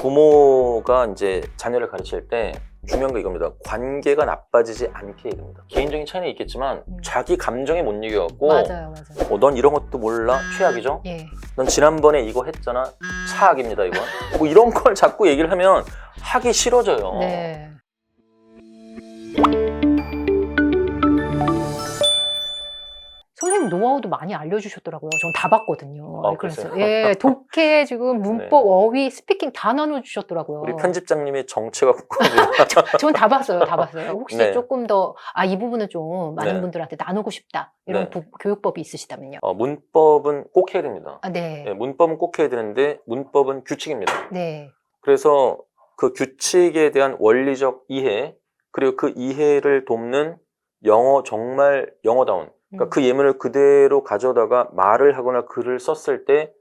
부모가 이제 자녀를 가르칠 때 중요한 거 이겁니다. 관계가 나빠지지 않게 됩니다. 개인적인 차이는 있겠지만 음. 자기 감정에 못 이겨갖고 맞아요, 맞아요. 어, 넌 이런 것도 몰라? 최악이죠? 예. 넌 지난번에 이거 했잖아? 차악입니다, 이건. 뭐 이런 걸 자꾸 얘기를 하면 하기 싫어져요. 네. 선생님 노하우도 많이 알려주셨더라고요. 전 다 봤거든요. 아, 그래서? 예, 독해 지금 문법, 네. 어휘, 스피킹 다 나눠주셨더라고요. 우리 편집장님의 정체가 궁금해요. 전 다 봤어요, 다 봤어요. 혹시 네. 조금 더 아 이 부분은 좀 많은 네. 분들한테 나누고 싶다 이런 네. 부- 교육법이 있으시다면요. 어, 문법은 꼭 해야 됩니다. 아, 네, 네, 문법은 꼭 해야 되는데 문법은 규칙입니다. 네, 그래서 그 규칙에 대한 원리적 이해 그리고 그 이해를 돕는 영어 정말 영어다운 그러니까 음. 그 예문을 그대로 가져다가 말을 하거나 글을 썼을 때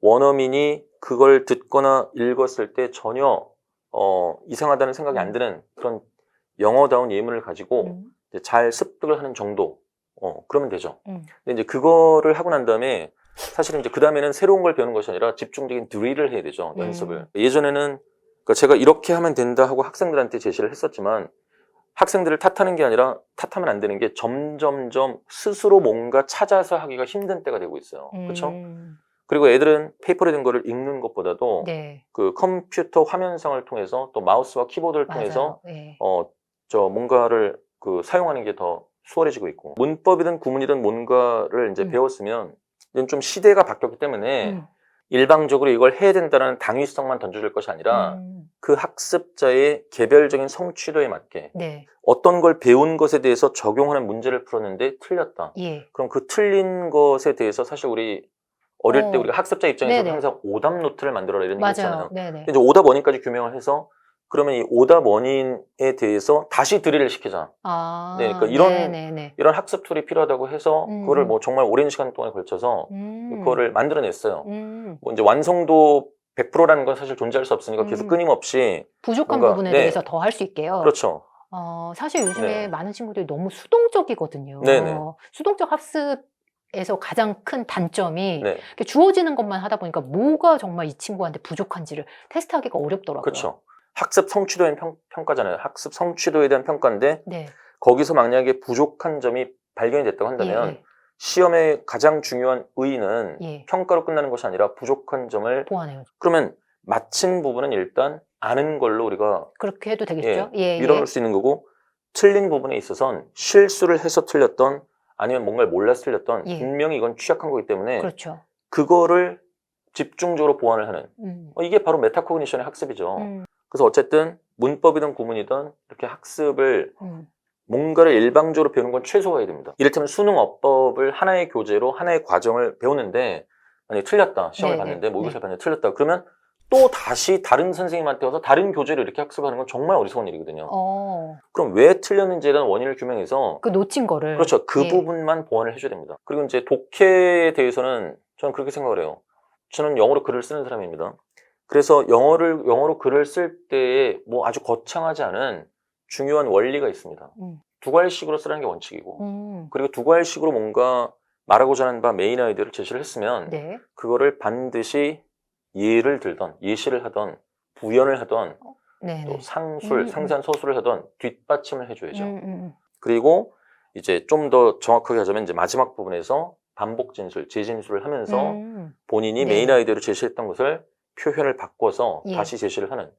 원어민이 그걸 듣거나 읽었을 때 전혀 어, 이상하다는 생각이 안 드는 그런 영어다운 예문을 가지고 음, 잘 습득을 하는 정도 어, 그러면 되죠. 음. 근데 이제 그거를 하고 난 다음에 사실은 이제 그 다음에는 새로운 걸 배우는 것이 아니라 집중적인 드릴을 해야 되죠. 음. 연습을. 예전에는 그러니까 제가 이렇게 하면 된다 하고 학생들한테 제시를 했었지만 학생들을 탓하는 게 아니라 탓하면 안 되는 게 점점점 스스로 뭔가 찾아서 하기가 힘든 때가 되고 있어요. 그렇죠? 음, 그리고 애들은 페이퍼에 된 거를 읽는 것보다도 네, 그 컴퓨터 화면상을 통해서 또 마우스와 키보드를 통해서 맞아요. 네. 어, 저 뭔가를 그 사용하는 게 더 수월해지고 있고 문법이든 구문이든 뭔가를 이제 음. 배웠으면 이제 좀 시대가 바뀌었기 때문에 음, 일방적으로 이걸 해야 된다는 당위성만 던져줄 것이 아니라 음, 그 학습자의 개별적인 성취도에 맞게 네, 어떤 걸 배운 것에 대해서 적용하는 문제를 풀었는데 틀렸다. 예, 그럼 그 틀린 것에 대해서 사실 우리 어릴 때 어. 우리가 학습자 입장에서 네네. 항상 오답 노트를 만들어라 이런 얘기 맞아요. 했잖아요. 네네. 근데 이제 오답 원인까지 규명을 해서 그러면 이 오답 원인에 대해서 다시 드릴을 시키자. 아, 네, 그러니까 이런- 네네네. 이런 학습 툴이 필요하다고 해서 음, 그거를 음. 뭐 정말 오랜 시간 동안에 걸쳐서 음, 그거를 만들어냈어요. 음, 뭐 이제 완성도 100%라는 건 사실 존재할 수 없으니까 계속 음. 끊임없이 부족한 뭔가- 부분에 네. 대해서 더 할 수 있게요. 그렇죠. 어, 사실 요즘에 네. 많은 친구들이 너무 수동적이거든요. 네네. 수동적 학습 에서 가장 큰 단점이 네, 주어지는 것만 하다 보니까 뭐가 정말 이 친구한테 부족한지를 테스트하기가 어렵더라고요. 그렇죠. 학습 성취도에 대한 평, 가잖아요 학습 성취도에 대한 평가인데 네. 거기서 만약에 부족한 점이 발견이 됐다고 한다면 예, 시험의 가장 중요한 의의는 예, 예. 평가로 끝나는 것이 아니라 부족한 점을 보완해요. 그러면 마친 부분은 일단 아는 걸로 우리가 그렇게 해도 되겠죠? 예, 예. 밀어넣을 수 있는 거고 틀린 부분에 있어선 실수를 해서 틀렸던 아니면 뭔가를 몰라서 틀렸던 예. 분명히 이건 취약한 거기 때문에 그렇죠. 그거를 집중적으로 보완을 하는 음. 어, 이게 바로 메타코그니션의 학습이죠. 음, 그래서 어쨌든 문법이든 구문이든 이렇게 학습을 음. 뭔가를 일방적으로 배우는 건 최소화해야 됩니다. 이를테면 수능 어법을 하나의 교재로 하나의 과정을 배우는데 만약에 틀렸다 시험을 네네. 봤는데 모의고사를 네. 봤는데 틀렸다 그러면 또 다시 다른 선생님한테 와서 다른 교재를 이렇게 학습하는 건 정말 어리석은 일이거든요. 어, 그럼 왜 틀렸는지에 대한 원인을 규명해서 그 놓친 거를. 그렇죠 그 예. 부분만 보완을 해줘야 됩니다. 그리고 이제 독해에 대해서는 저는 그렇게 생각을 해요. 저는 영어로 글을 쓰는 사람입니다. 그래서 영어를 영어로 글을 쓸 때에 뭐 아주 거창하지 않은 중요한 원리가 있습니다. 음. 두괄식으로 쓰라는 게 원칙이고 음. 그리고 두괄식으로 뭔가 말하고자 하는 바 메인 아이디어를 제시를 했으면 네. 그거를 반드시 예를 들던 예시를 하던 부연을 하던 네. 또 네. 상술, 음, 상세한 서술을 하던 뒷받침을 해줘야죠. 음, 음, 그리고 이제 좀 더 정확하게 하자면 이제 마지막 부분에서 반복 진술, 재진술을 하면서 음. 본인이 네. 메인 아이디어로 제시했던 것을 표현을 바꿔서 예. 다시 제시를 하는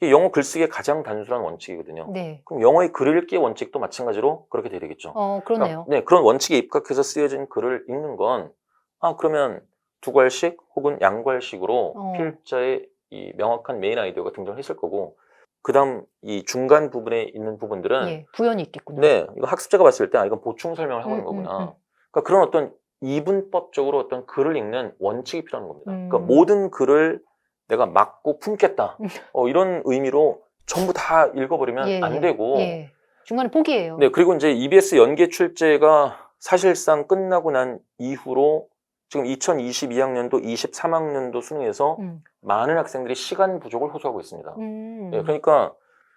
이게 영어 글쓰기의 가장 단순한 원칙이거든요. 네. 그럼 영어의 글 읽기의 원칙도 마찬가지로 그렇게 되겠죠. 어, 그러네요. 네, 그런 원칙에 입각해서 쓰여진 글을 읽는 건, 아, 그러면 두괄식 혹은 양괄식으로 어. 필자의 이 명확한 메인 아이디어가 등장했을 거고, 그 다음 이 중간 부분에 있는 부분들은, 예, 부연이 있겠군요. 네, 이거 학습자가 봤을 때, 아, 이건 보충 설명을 하고 음, 있는 거구나. 음, 음. 그러니까 그런 어떤 이분법적으로 어떤 글을 읽는 원칙이 필요한 겁니다. 음. 그러니까 모든 글을 내가 막고 품겠다. 음. 어, 이런 의미로 전부 다 읽어버리면 예, 안 예. 되고, 예. 중간에 포기해요. 네, 그리고 이제 EBS 연계 출제가 사실상 끝나고 난 이후로 지금 2022학년도, 23학년도 수능에서 음. 많은 학생들이 시간 부족을 호소하고 있습니다. 음. 네, 그러니까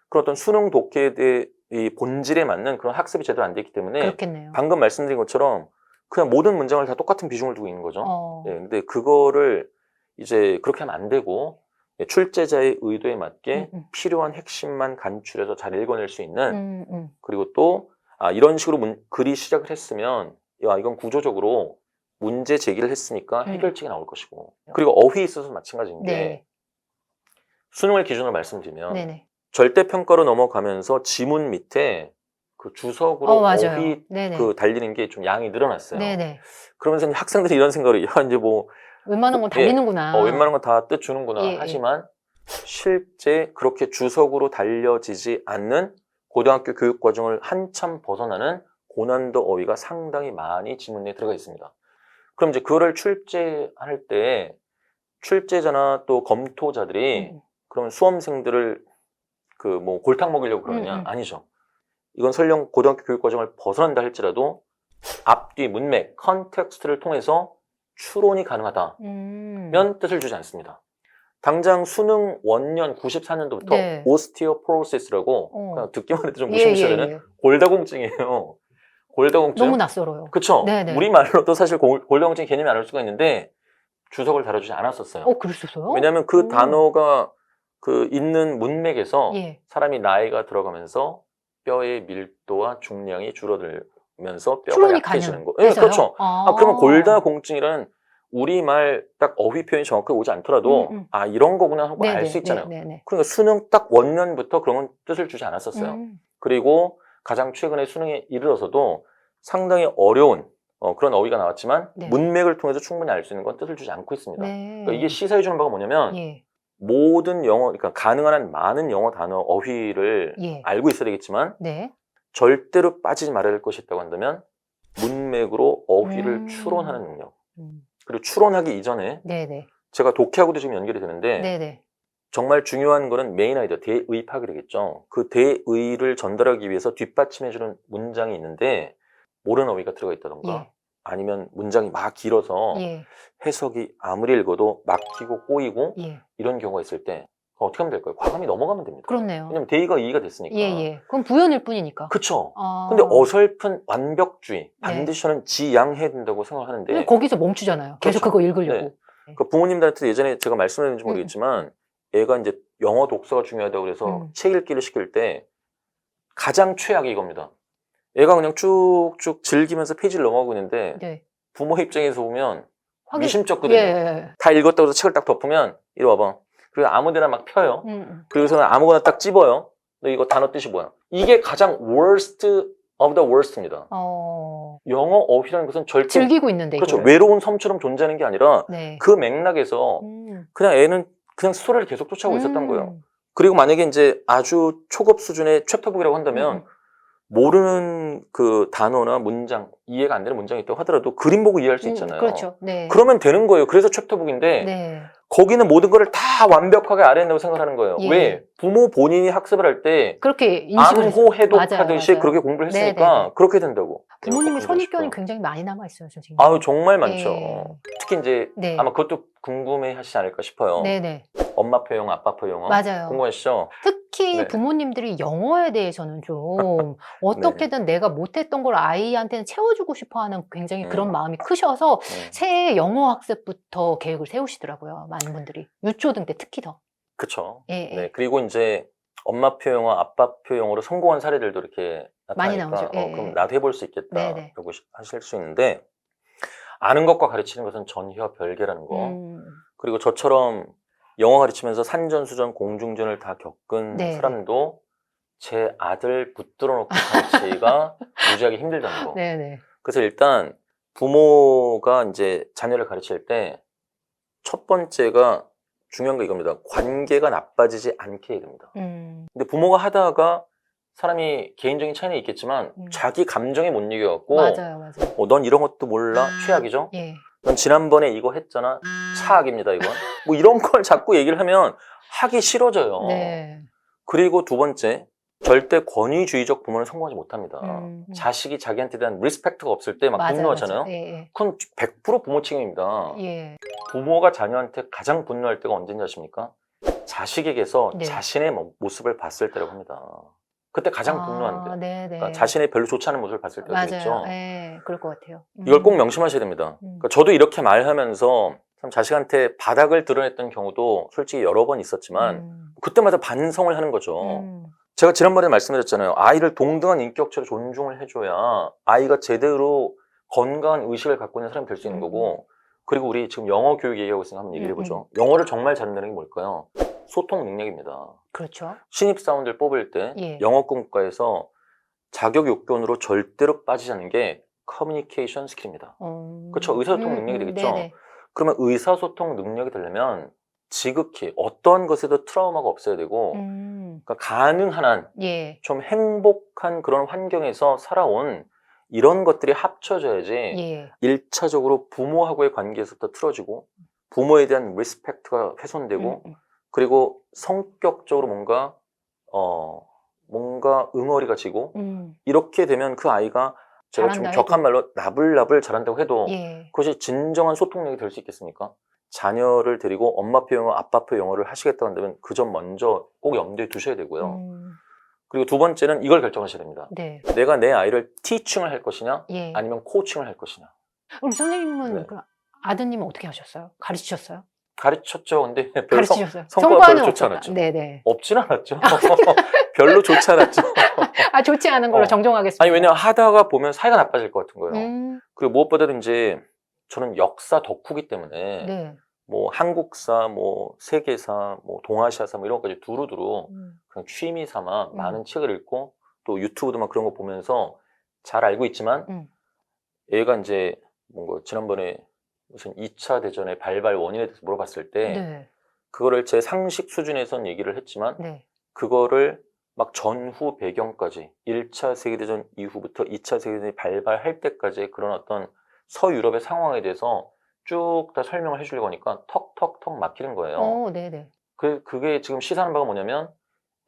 그런 어떤 수능 독해에 대해 이 본질에 맞는 그런 학습이 제대로 안 되기 때문에 그렇겠네요. 방금 말씀드린 것처럼 그냥 모든 문장을 다 똑같은 비중을 두고 있는 거죠. 어. 네, 근데 그거를 이제 그렇게 하면 안 되고 예, 출제자의 의도에 맞게 음, 음. 필요한 핵심만 간추려서 잘 읽어낼 수 있는 음, 음. 그리고 또 아, 이런 식으로 문- 글이 시작을 했으면 야 이건 구조적으로 문제 제기를 했으니까 음. 해결책이 나올 것이고 그리고 어휘에 있어서 마찬가지인 게 네. 수능을 기준으로 말씀드리면. 절대평가로 넘어가면서 지문 밑에 그 주석으로 어, 맞아요. 어휘 네네. 그 달리는 게 좀 양이 늘어났어요. 네네. 그러면서 이제 학생들이 이런 생각을 야 이제 뭐 웬만한 건 예. 달리는구나. 어, 웬만한 건 다 뜻 주는구나 예, 예. 하지만 실제 그렇게 주석으로 달려지지 않는 고등학교 교육 과정을 한참 벗어나는 고난도 어휘가 상당히 많이 지문에 들어가 있습니다. 그럼 이제 그거를 출제할 때 출제자나 또 검토자들이 음. 그러면 수험생들을 그 뭐 골탕 먹이려고 그러느냐? 음, 음. 아니죠. 이건 설령 고등학교 교육 과정을 벗어난다 할지라도 앞뒤 문맥, 컨텍스트를 통해서 추론이 가능하다. 음. 면 뜻을 주지 않습니다. 당장 수능 원년 94년도부터 네. 오스티오포로시스라고 어. 그냥 듣기만 해도 좀 예, 무시무시해야 예, 되는 예. 골다공증이에요. 골다공증. 너무 낯설어요. 그쵸? 네네. 우리 말로도 사실 골, 골다공증 개념이 안 올 수가 있는데 주석을 다뤄주지 않았었어요. 어, 그랬었어요? 왜냐하면 그 음. 단어가 그 있는 문맥에서 예. 사람이 나이가 들어가면서 뼈의 밀도와 중량이 줄어들면서 뼈가 약해지는 거. 예, 그렇죠. 아, 아, 그러면 골다공증이란 우리말 딱 어휘 표현이 정확하게 오지 않더라도 음, 음. 아 이런 거구나 하고 알 수 있잖아요. 네네. 그러니까 수능 딱 원년부터 그런 건 뜻을 주지 않았었어요. 음. 그리고 가장 최근에 수능에 이르러서도 상당히 어려운 어, 그런 어휘가 나왔지만 네. 문맥을 통해서 충분히 알 수 있는 건 뜻을 주지 않고 있습니다. 네. 그러니까 이게 시사해 주는 바가 뭐냐면 예. 모든 영어, 그러니까 가능한 한 많은 영어 단어 어휘를 예. 알고 있어야 되겠지만 네. 절대로 빠지지 말아야 될 것이 있다고 한다면 문맥으로 어휘를 음. 추론하는 능력. 음. 그리고 추론하기 이전에 네네. 제가 독해하고도 지금 연결이 되는데 네네. 정말 중요한 거는 메인 아이디어 대의 파악이겠죠. 그 대의를 전달하기 위해서 뒷받침해주는 문장이 있는데 모르는 어휘가 들어가 있다던가 예. 아니면 문장이 막 길어서 예. 해석이 아무리 읽어도 막히고 꼬이고 예. 이런 경우가 있을 때 어떻게 하면 될까요? 과감히 넘어가면 됩니다. 그렇네요. 왜냐면 대의가 이의가 됐으니까. 예, 예. 그럼 부연일 뿐이니까. 그쵸. 아. 근데 어설픈 완벽주의, 네. 반드시 저는 지양해야 된다고 생각하는데 근데 거기서 멈추잖아요. 계속 그렇죠. 그거 읽으려고. 네. 그 부모님들한테 예전에 제가 말씀드렸는지 음. 모르겠지만 애가 이제 영어 독서가 중요하다고 그래서 음. 책 읽기를 시킬 때 가장 최악이 이겁니다. 애가 그냥 쭉쭉 즐기면서 페이지를 넘어가고 있는데 네. 부모 입장에서 보면 확인- 미심쩍거든요. 예, 예. 다 읽었다고 해서 책을 딱 덮으면 이리 와봐. 그리고 아무데나 막 펴요. 음, 음. 그리고서는 아무거나 딱 집어요. 너 이거 단어 뜻이 뭐야? 이게 가장 worst of the worst입니다. 어. 영어 어휘라는 것은 절대 즐기고 있는데 그렇죠. 이거를. 외로운 섬처럼 존재하는 게 아니라 네. 그 맥락에서 음. 그냥 애는 그냥 스토리를 계속 쫓아오고 있었던 음. 거예요. 그리고 만약에 이제 아주 초급 수준의 챕터북이라고 한다면 음. 모르는 그 단어나 문장 이해가 안 되는 문장이 있다고 하더라도 그림 보고 이해할 수 음, 있잖아요. 그렇죠. 네. 그러면 되는 거예요. 그래서 챕터북인데 네. 거기는 모든 거를 다 완벽하게 알아야 된다고 생각하는 거예요. 예. 왜? 부모 본인이 학습을 할 때 그렇게. 암호 해독하듯이. 그렇게 공부를 했으니까 네네네. 그렇게 된다고. 부모님의 꼭 선입견이. 굉장히 많이 남아 있어요, 선생님. 아유 정말 많죠. 예. 특히 이제 네. 아마 그것도 궁금해 하시지 않을까 싶어요. 네네. 엄마표 영어, 아빠표 영어. 맞아요. 궁금하시죠? 특 히 네. 부모님들이 영어에 대해서는 좀 어떻게든 내가 못했던 걸 아이한테는 채워주고 싶어하는 굉장히 그런 음. 마음이 크셔서 네. 새해 영어 학습부터 계획을 세우시더라고요. 많은 분들이 유초등 때 특히 더. 그쵸. 예, 예. 네. 그리고 이제 엄마표 영어, 아빠표 영어로 성공한 사례들도 이렇게 많이 나타나니까 나오죠. 예, 어, 예. 그럼 나도 해볼 수 있겠다. 네네. 라고 시- 하실 수 있는데 아는 것과 가르치는 것은 전혀 별개라는 거. 음, 그리고 저처럼 영어 가르치면서 산전수전 공중전을 다 겪은 네. 사람도 제 아들 붙들어 놓고 가르치기가 무지하게 힘들다는 거. 네네. 그래서 일단 부모가 이제 자녀를 가르칠 때 첫 번째가 중요한 거 이겁니다. 관계가 나빠지지 않게 해야 됩니다. 음, 근데 부모가 하다가 사람이 개인적인 차이는 있겠지만 음. 자기 감정에 못 이겨갖고 맞아요, 맞아요. 어, 넌 이런 것도 몰라 최악이죠. 예. 넌 지난번에 이거 했잖아 차악입니다 이건. 뭐 이런 걸 자꾸 얘기를 하면 하기 싫어져요. 네. 그리고 두 번째 절대 권위주의적 부모는 성공하지 못합니다. 음, 음. 자식이 자기한테 대한 리스펙트가 없을 때 막 분노하잖아요. 맞아요. 예, 그건 100% 부모 책임입니다. 예. 예. 부모가 자녀한테 가장 분노할 때가 언제인지 아십니까? 자식에게서 네. 자신의 모- 모습을 봤을 때라고 합니다. 그때 가장 분노한데. 아, 네네. 그러니까 자신의 별로 좋지 않은 모습을 봤을 때가 맞아요. 되겠죠. 예, 그럴 것 같아요. 음. 이걸 꼭 명심하셔야 됩니다. 음. 그러니까 저도 이렇게 말하면서 참 자식한테 바닥을 드러냈던 경우도 솔직히 여러 번 있었지만 음. 그때마다 반성을 하는 거죠. 음. 제가 지난번에 말씀드렸잖아요. 아이를 동등한 인격체로 존중을 해줘야 아이가 제대로 건강한 의식을 갖고 있는 사람이 될 수 있는 음. 거고 그리고 우리 지금 영어 교육 얘기하고 있으니까 한번 얘기해 음, 보죠. 영어를 정말 잘한다는 게 뭘까요? 소통 능력입니다. 그렇죠. 신입 사원들 뽑을 때 예. 영어공과에서 자격 요건으로 절대로 빠지지 않는 게 커뮤니케이션 스킬입니다. 음. 그쵸, 의사소통 능력이 되겠죠? 네네. 그러면 의사소통 능력이 되려면 지극히 어떠한 것에도 트라우마가 없어야 되고 음. 그러니까 가능한 한좀 예. 행복한 그런 환경에서 살아온 이런 것들이 합쳐져야지 예. 일차적으로 부모하고의 관계에서부터 틀어지고 부모에 대한 리스펙트가 훼손되고 음, 음. 그리고 성격적으로 뭔가 어 뭔가 응어리가 지고 음. 이렇게 되면 그 아이가 제가 좀 잘한다 격한 말로 나불나불 잘한다고 해도 예. 그것이 진정한 소통력이 될 수 있겠습니까? 자녀를 데리고 엄마표 영어, 아빠표 영어를 하시겠다고 한다면 그 점 먼저 꼭 염두에 두셔야 되고요. 음. 그리고 두 번째는 이걸 결정하셔야 됩니다. 네. 내가 내 아이를 티칭을 할 것이냐 예. 아니면 코칭을 할 것이냐. 그럼 선생님은 네. 그 아드님은 어떻게 하셨어요? 가르치셨어요? 가르쳤죠. 근데 별로 성, 가르치셨어요? 성과가 별로 좋지. 않았죠. 네네. 없진 않았죠. 별로 좋지 않았죠. 아 좋지 않은 걸로 어. 정정하겠습니다. 아니 왜냐면 하다가 보면 사이가 나빠질 것 같은 거예요. 음. 그리고 무엇보다도 이제 저는 역사 덕후기 때문에 네. 뭐 한국사, 뭐 세계사, 뭐 동아시아사 뭐 이런 것까지 두루두루 음. 그냥 취미 삼아 음. 많은 책을 읽고 또 유튜브도 막 그런 거 보면서 잘 알고 있지만 음. 얘가 이제 뭔가 지난번에 무슨 2차 대전의 발발 원인에 대해서 물어봤을 때 네. 그거를 제 상식 수준에선 얘기를 했지만 네. 그거를 막 전후 배경까지 1차 세계대전 이후부터 2차 세계대전이 발발할 때까지 그런 어떤 서유럽의 상황에 대해서 쭉 다 설명을 해주려고 하니까 턱턱턱 막히는 거예요. 어, 네네. 그, 그게 지금 시사하는 바가 뭐냐면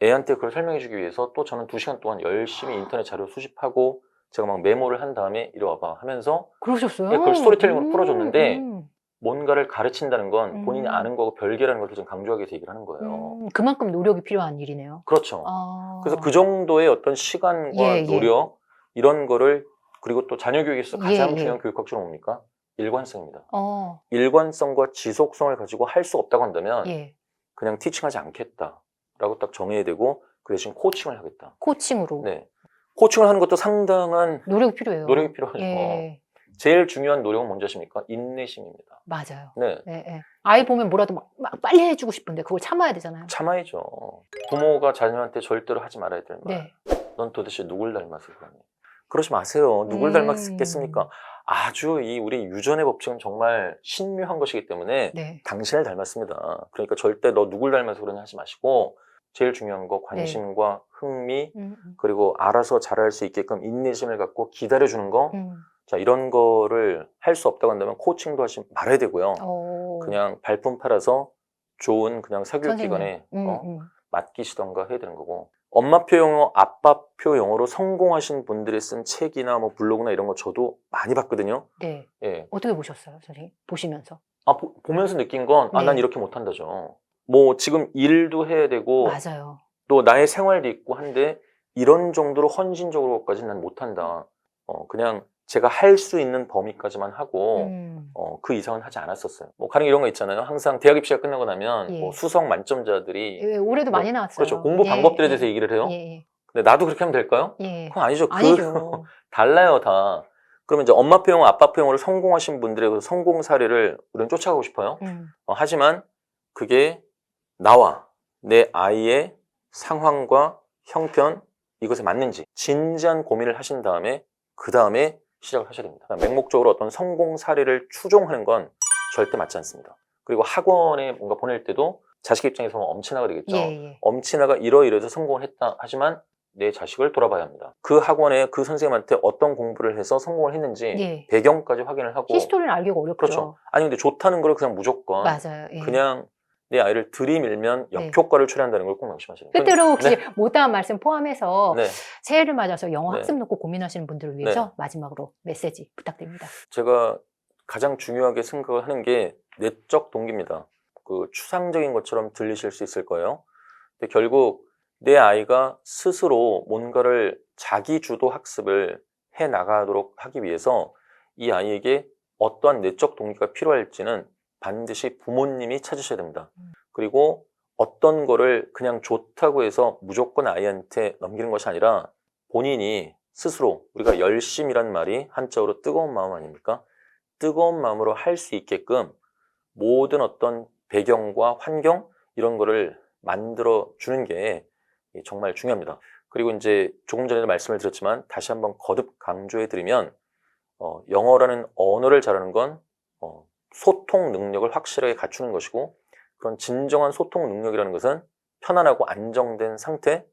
애한테 그걸 설명해주기 위해서 또 저는 두 시간 동안 열심히 인터넷 자료 수집하고 제가 막 메모를 한 다음에 이리 와봐 하면서 그러셨어요? 예, 그걸 스토리텔링으로 풀어줬는데 음. 뭔가를 가르친다는 건 본인이 음. 아는 거고 별개라는 것을 좀 강조하기 위해서 얘기를 하는 거예요. 음, 그만큼 노력이 필요한 일이네요. 그렇죠. 아. 그래서 그 정도의 어떤 시간과 예, 예. 노력 이런 거를 그리고 또 자녀 교육에서 가장 예, 예. 중요한 교육 학종은 뭡니까? 일관성입니다. 어, 일관성과 지속성을 가지고 할 수 없다고 한다면 예. 그냥 티칭하지 않겠다라고 딱 정해야 되고 그 대신 코칭을 하겠다. 코칭으로 네. 코칭을 하는 것도 상당한 노력이 필요해요. 노력이 필요하죠. 예, 제일 중요한 노력은 뭔지 아십니까? 인내심입니다. 맞아요. 네. 예, 예. 아이 보면 뭐라도 막, 막 빨리 해주고 싶은데 그걸 참아야 되잖아요. 참아야죠. 부모가 자녀한테 절대로 하지 말아야 될 말. 네. 넌 도대체 누굴 닮았을 거니? 그러지 마세요. 누굴 음. 닮았겠습니까? 아주 이 우리 유전의 법칙은 정말 신묘한 것이기 때문에 네. 당신을 닮았습니다. 그러니까 절대 너 누굴 닮아서 그러냐 하지 마시고 제일 중요한 거 관심과 흥미 음, 음, 그리고 알아서 잘할 수 있게끔 인내심을 갖고 기다려주는 거. 음. 자 이런 거를 할 수 없다고 한다면 코칭도 하지 말아야 되고요. 어. 그냥 발품 팔아서 좋은 그냥 사교육. 기관에 음, 어? 음. 맡기시던가 해야 되는 거고 엄마표 영어, 아빠표 영어로 성공하신 분들이 쓴 책이나 뭐 블로그나 이런 거 저도 많이 봤거든요. 네. 예. 어떻게 보셨어요, 선생님? 보시면서. 아 보, 면서 느낀 건 아난 네. 이렇게 못한다죠. 뭐 지금 일도 해야 되고 맞아요. 또 나의 생활도 있고 한데 이런 정도로 헌신적으로까지는 난 못한다. 어 그냥 제가 할 수 있는 범위까지만 하고 음. 어, 그 이상은 하지 않았었어요. 뭐 가령 이런 거 있잖아요. 항상 대학 입시가 끝나고 나면 예. 뭐 수석 만점자들이 예, 올해도 뭐, 많이 나왔어요. 그렇죠. 공부 예, 방법들에 예. 대해서 얘기를 해요. 예, 근데 나도 그렇게 하면 될까요? 예. 예. 그건 아니죠. 그 아니죠. 달라요, 다. 그러면 이제 엄마표 영어, 아빠표 영어를 성공하신 분들의 그 성공 사례를 우리는 쫓아가고 싶어요. 음. 어, 하지만 그게 나와 내 아이의 상황과 형편 이것에 맞는지 진지한 고민을 하신 다음에 그 다음에 시작을 하셔야 됩니다. 그러니까 맹목적으로 어떤 성공 사례를 추종하는 건 절대 맞지 않습니다. 그리고 학원에 뭔가 보낼 때도 자식 입장에서 보면 엄친아가 되겠죠. 예, 예. 엄친아가 이러이러해서 성공을 했다 하지만 내 자식을 돌아봐야 합니다. 그 학원에 그 선생님한테 어떤 공부를 해서 성공을 했는지 예. 배경까지 확인을 하고 히스토리는 알기가 어렵죠. 그렇죠. 아니 근데 좋다는 걸 그냥 무조건 맞아요. 예. 그냥 내 아이를 들이밀면 네. 역효과를 초래한다는 걸 꼭 명심하시는 거예요. 끝으로 혹시 네. 못다한 말씀 포함해서 네. 새해를 맞아서 영어 네. 학습 놓고 고민하시는 분들을 위해서 마지막으로 메시지 부탁드립니다. 제가 가장 중요하게 생각을 하는 게 내적 동기입니다. 그 추상적인 것처럼 들리실 수 있을 거예요. 근데 결국 내 아이가 스스로 뭔가를 자기 주도 학습을 해 나가도록 하기 위해서 이 아이에게 어떠한 내적 동기가 필요할지는 반드시 부모님이 찾으셔야 됩니다. 음. 그리고 어떤 거를 그냥 좋다고 해서 무조건 아이한테 넘기는 것이 아니라 본인이 스스로 우리가 열심이란 말이 한자어로 뜨거운 마음 아닙니까? 뜨거운 마음으로 할 수 있게끔 모든 어떤 배경과 환경 이런 거를 만들어 주는 게 정말 중요합니다. 그리고 이제 조금 전에도 말씀을 드렸지만 다시 한번 거듭 강조해 드리면 어, 영어라는 언어를 잘하는 건 어, 소통 능력을 확실하게 갖추는 것이고 그런 진정한 소통 능력이라는 것은 편안하고 안정된 상태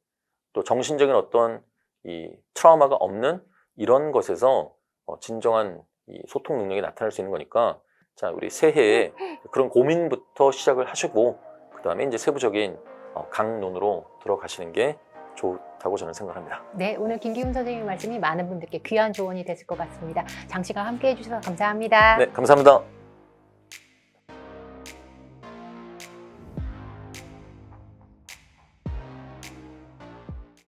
또 정신적인 어떤 이 트라우마가 없는 이런 것에서 어, 진정한 이 소통 능력이 나타날 수 있는 거니까 자 우리 새해에 그런 고민부터 시작을 하시고 그 다음에 이제 세부적인 어, 강론으로 들어가시는 게 좋다고 저는 생각합니다. 네, 오늘 김기훈 선생님의 말씀이 많은 분들께 귀한 조언이 됐을 것 같습니다. 장시간 함께 해 주셔서 감사합니다. 네, 감사합니다.